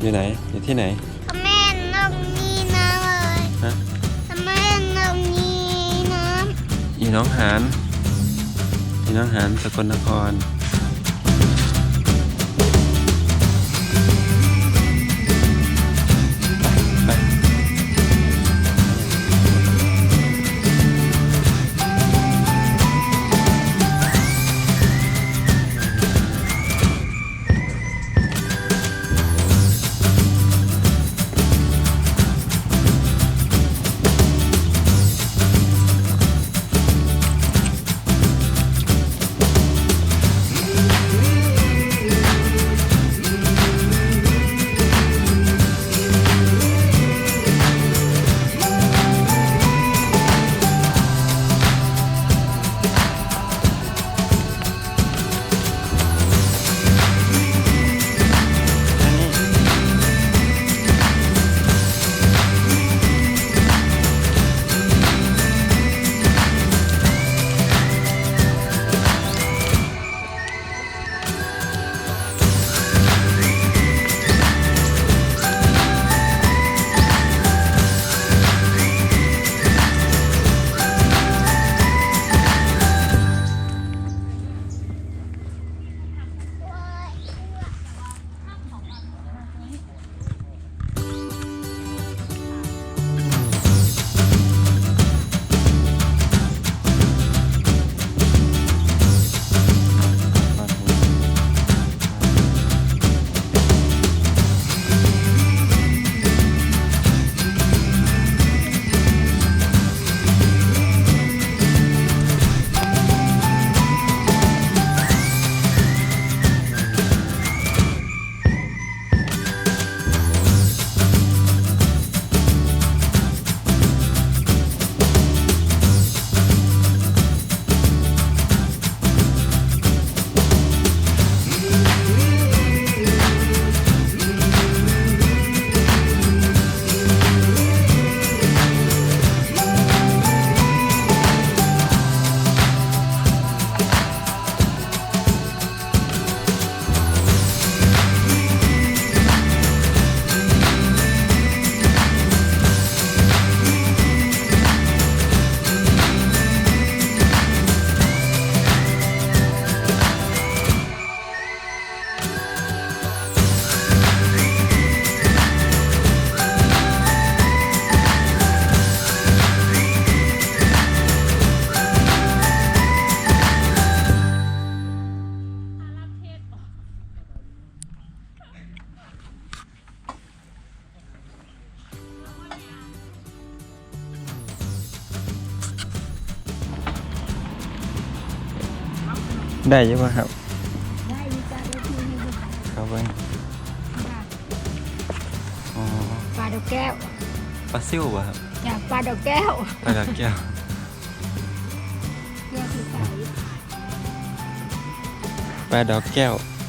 อยู่ไหน อยู่ที่ไหนทำไมตรงนี้น้ำเลยฮะทำไมตรงนี้น้อีน้องหานอีน้องหานสกลนคร ได้อยังไงครับำได้จ้าได้ที่นี่ดูค่ะครับเบิ้งอ๋อปลาดอกแก้วปลาซิวป่ะครับอยากปลาดอกแก้วปลาดอกแก้วแก้วคือใสปลาดอกแก้วป